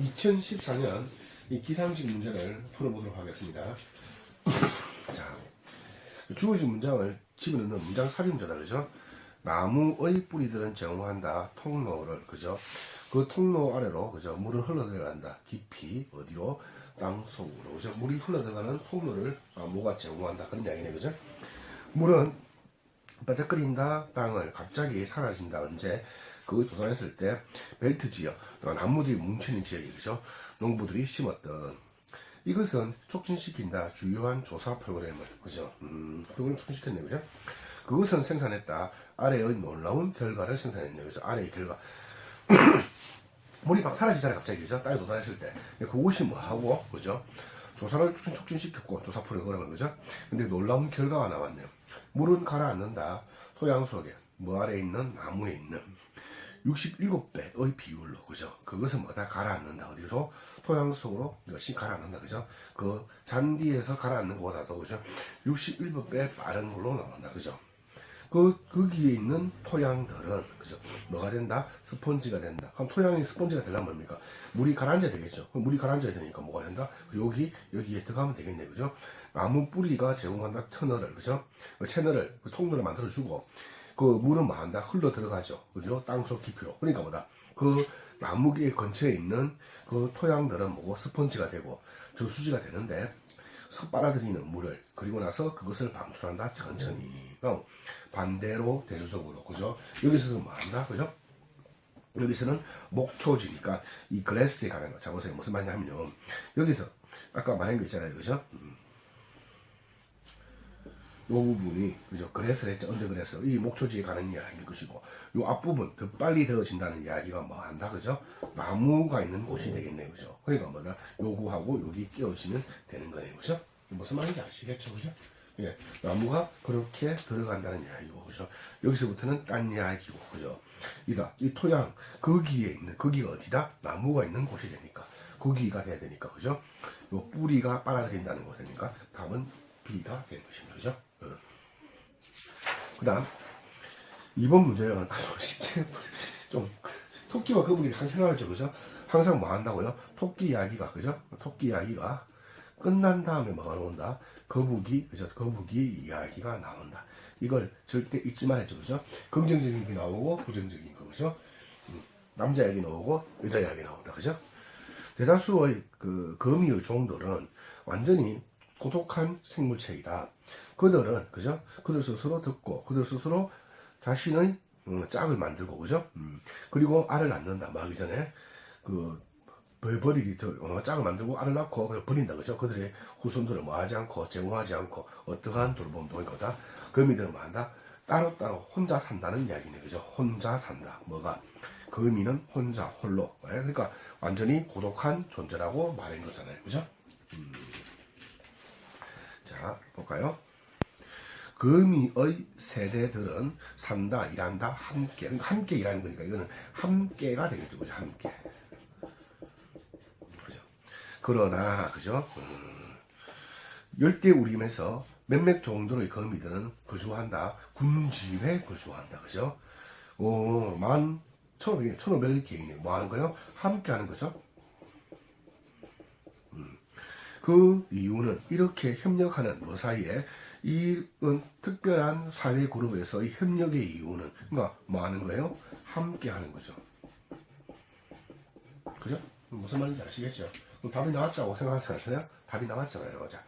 2014년 이 기상식 문제를 풀어보도록 하겠습니다. 자, 주어진 문장을 집어넣는 문장 삽입 문제다, 그죠? 나무의 뿌리들은 정화한다. 통로를, 그죠? 그 통로 아래로, 그죠? 물은 흘러들어간다. 깊이, 어디로? 땅 속으로, 그죠? 물이 흘러들어가는 통로를 아, 뭐가 제공한다. 그런 이야기네, 그죠? 물은 반짝거린다 땅을 갑자기 사라진다 언제 그거 조사했을 때 벨트 지역 나무들이 뭉치는 지역이죠 농부들이 심었던 이것은 촉진시킨다 주요한 조사 프로그램을 그죠? 음, 프로그램 촉진시켰네 그죠? 그것은 생산했다. 아래의 놀라운 결과를 생산했네 그죠? 아래의 결과. 물이 막 사라지잖아요 갑자기 그죠? 땅에 도달했을 때. 그것이 뭐하고 그죠? 조사를 촉진시켰고 조사 프로그램을 그죠? 근데 놀라운 결과가 나왔네요. 물은 가라앉는다. 토양 속에 뭐 아래 있는 나무에 있는 67배 의 비율로 그죠? 그것은 뭐다? 가라앉는다. 어디로? 토양 속으로 이것이 가라앉는다 그죠? 그 잔디에서 가라앉는 것보다도 그죠? 67배 빠른 걸로 나온다 그죠? 그 거기에 있는 토양들은 그죠? 뭐가 된다? 스펀지가 된다. 그럼 토양이 스펀지가 되려면 뭡니까? 물이 가라앉아야 되겠죠. 그럼 물이 가라앉아야 되니까 뭐가 된다? 여기 여기에 들어가면 되겠네 그죠? 나무 뿌리가 제공한다 터널을 그죠? 그 채널을 그 통로를 만들어 주고 그 물은 뭐 한다 흘러 들어가죠 그죠 땅속 깊이로 그러니까 뭐다 그 나무의 근처에 있는 그 토양들은 뭐고 스펀지가 되고 저수지가 되는데 서 빨아들이는 물을 그리고 나서 그것을 방출한다 천천히 그럼 반대로 대조적으로 그죠 여기서는 뭐 한다 그죠 여기서는 목초지니까 이 글래스에 가는 거. 자, 보세요. 무슨 말이냐면요. 여기서, 아까 말한 거 있잖아요. 그죠? 음. 요 부분이, 그죠? 그래서 했죠. 언더 그래서. 이 목초지에 가는 이야기일 것이고, 요 앞부분, 더 빨리 되어진다는 이야기가 뭐 한다. 그죠? 나무가 있는 곳이 되겠네요. 그죠? 그러니까 뭐다? 요구하고 여기 끼워지면 되는 거네요. 그죠? 무슨 말인지 아시겠죠? 그죠? 예, 나무가 그렇게 들어간다는 이야기고, 그죠? 여기서부터는 딴 이야기고, 그죠? 이다, 이 토양, 거기에 있는, 거기가 어디다? 나무가 있는 곳이 되니까, 거기가 돼야 되니까, 그죠? 요 뿌리가 빨아들인다는 것이니까, 답은 B가 되는 것입니다, 그죠? 어. 그 다음, 이번 문제는 아주 쉽게, 좀, 토끼와 거북이를 한 생각하죠, 그죠? 항상 뭐 한다고요? 토끼 이야기가, 그죠? 토끼 이야기가 끝난 다음에 뭐가 나온다? 거북이, 그죠? 거북이 이야기가 나온다. 이걸 절대 잊지 말아야죠, 그죠? 긍정적인 게 나오고 부정적인 거, 그죠? 음, 남자 이야기 나오고 여자 이야기 나온다, 그죠? 대다수의 그 거미의 종들은 완전히 고독한 생물체이다. 그들은, 그죠? 그들 스스로 듣고, 그들 스스로 자신의 어, 짝을 만들고, 그죠? 음, 그리고 알을 낳는다, 마기 전에. 그, 버- 버리기, 더, 어, 짝을 만들고 알을 낳고 그걸 버린다, 그죠? 그들의 후손들을 뭐 하지 않고, 제공하지 않고, 어떠한 돌봄도 이거다. 거미들은 뭐 한다? 따로따로 혼자 산다는 이야기네, 그죠? 혼자 산다. 뭐가? 거미는 혼자, 홀로. 예? 그러니까 완전히 고독한 존재라고 말한 거잖아요, 그죠? 음. 자, 볼까요? 거미의 세대들은 산다, 일한다, 함께. 함께 일하는 거니까 이거는 함께가 되겠죠, 그죠? 함께. 그죠? 그러나, 그죠? 음, 열대 우림에서 몇몇 정도의 거미들은 거주한다. 군집에 거주한다. 그죠? 오, 만, 천오백, 천오백의 개인이 뭐 하는 거요? 함께 하는 거죠? 음, 그 이유는 이렇게 협력하는 뭐 사이에 이런 특별한 사회 그룹에서의 협력의 이유는 그러니까 뭐 하는 거예요? 함께 하는 거죠. 그죠? 무슨 말인지 아시겠죠? 답이 나왔다고 생각하지 않으세요? 답이 나왔잖아요. 자,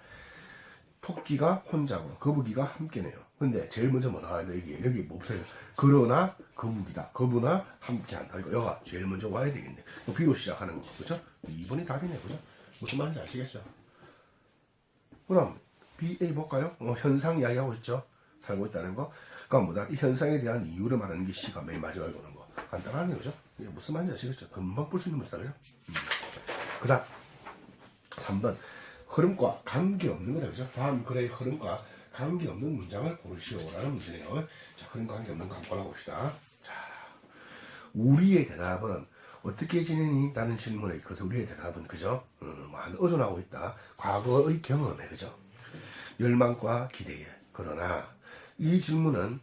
토끼가 혼자고 거북이가 함께네요. 근데 제일 먼저 뭐 나와야 돼? 여기 여기 뭐 붙어요? 그러나 거북이다. 거부나 함께한다. 이거 여가 제일 먼저 와야 되겠네. 그 비로 시작하는 거 그죠? 2번이 답이네 그죠? 무슨 말인지 아시겠죠? 그럼 BA 볼까요? 어, 현상 이야기하고 있죠. 살고 있다는 거. 그러니까 뭐다? 이 현상에 대한 이유를 말하는 게 C가 맨 마지막에 오는 거. 간단하네요, 그죠? 이게 무슨 말인지 아시겠죠? 금방 풀수 있는 그죠? 음. 그 다음 3번 흐름과 관계없는 거다 그죠? 다음 글의 흐름과 관계없는 문장을 고르시오라는 문제네요 자 흐름 관계없는 거 한번 골라봅시다 자 우리의 대답은 어떻게 지내니? 라는 질문에 그래서 우리의 대답은 그죠? 음, 뭐 의존하고 있다 과거의 경험에 그죠? 열망과 기대에 그러나 이 질문은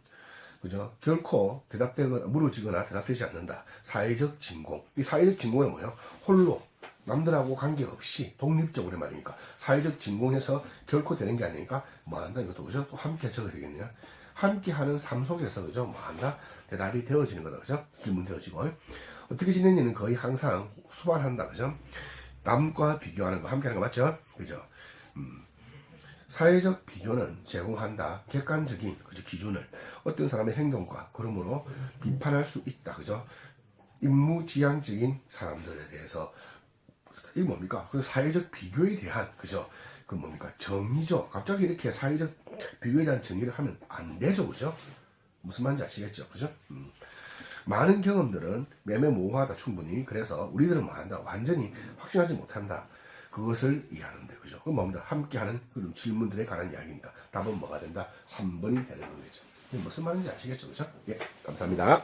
그죠? 결코 대답되거나 무너지거나 대답되지 않는다. 사회적 진공. 이 사회적 진공은 뭐예요? 홀로 남들하고 관계없이 독립적으로 말이니까 사회적 진공해서 결코 되는 게 아니니까 뭐 한다 이것도 그죠? 또 함께 적어야 되겠네요. 함께 하는 삶 속에서 그죠? 뭐 한다 대답이 되어지는 거다 그죠? 질문 되어지고 어떻게 지내냐는 거의 항상 수반한다 그죠? 남과 비교하는 거 함께 하는 거 맞죠? 그죠? 음. 사회적 비교는 제공한다 객관적인 그죠 기준을 어떤 사람의 행동과 그러므로 비판할 수 있다 그죠? 임무지향적인 사람들에 대해서 이게 뭡니까? 그 사회적 비교에 대한 그죠? 그 뭡니까? 정의죠. 갑자기 이렇게 사회적 비교에 대한 정의를 하면 안 되죠, 그죠? 무슨 말인지 아시겠죠, 그죠? 음. 많은 경험들은 매매모호하다 충분히 그래서 우리들은 뭐 한다 완전히 확신하지 못한다 그것을 이해하는데 그죠? 그럼 뭡니다? 함께하는 그런 질문들에 관한 이야기입니다. 답은 뭐가 된다? 3번이 되는 거겠죠. 무슨 말인지 아시겠죠, 그죠? 예, 감사합니다.